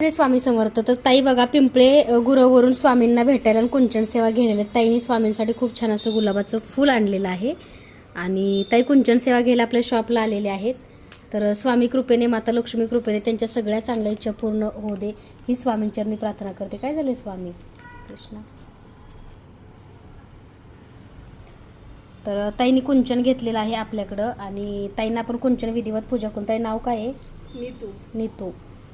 श्री स्वामी समर्थ. तर ताई बघा पिंपळे गुरवरून स्वामींना भेटायला आणि कुंचन सेवा आहेत. ताईने स्वामींसाठी खूप छान असं गुलाबाचं फूल आणलेलं आहे. आणि ताई कुंचन सेवा घ्यायला आपल्या शॉपला आलेले आहेत. तर स्वामी कृपेने माता लक्ष्मी कृपेने त्यांच्या सगळ्या चांगल्या इच्छा पूर्ण होऊ दे ही स्वामींचरणी प्रार्थना करते. काय झाले स्वामी? कृष्ण. तर ताईने कुंचन घेतलेलं आहे आपल्याकडं. आणि ताईंना आपण कुंचन विधिवत पूजा करून ताई नाव काय आहे? नीतू. नीतो.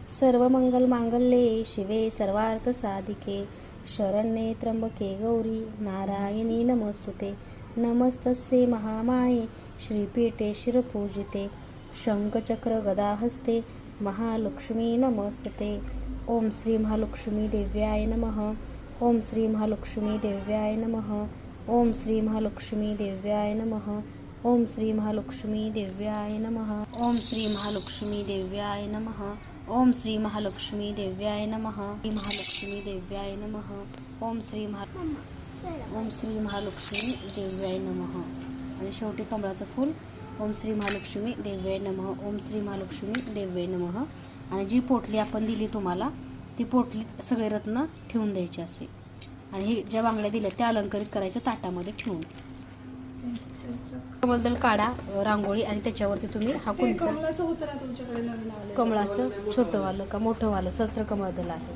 सर्व मंगल मांगल्ये शिवे सर्वार्थ साधिके शरण्ये त्र्यंबके गौरी नारायणी नमस्तुते. नमस्तस्ये महामाये श्रीपीठे शिरपूजिते. शंखचक्र गदाहस्ते महालक्ष्मी नमस्तुते. ओम श्री महालक्ष्मी देव्याय नमः. ओम श्री महालक्ष्मी देव्याय नमः. ओम श्री महालक्ष्मी देव्याय नमः. ओम श्री महालक्ष्मी देव्याय नमः। ओम श्री महालक्ष्मी देव्याय नमः। ओम श्री महालक्ष्मी देव्याय नमः। श्री महालक्ष्मी देव्याय नमः। ओम श्री महा ओम श्री महालक्ष्मी देव्याय नमः। आणि शेवटी कमळाचं फूल. ओम श्री महालक्ष्मी देव्याय नमः। ओम श्री महालक्ष्मी देव्याय नमः. आणि जी पोटली आपण दिली तुम्हाला ती पोटली सगळे रत्न ठेवून द्यायची असे आणि हे ज्या बांगड्या दिल्या त्या अलंकरित करायच्या ताटामध्ये ठेवून. कमलदल काढा रांगोळी आणि त्याच्यावरती तुम्ही हा कुंचा कमळाचं छोटं वालं का मोठं वालं? सहस्त्र कमळदल आहे.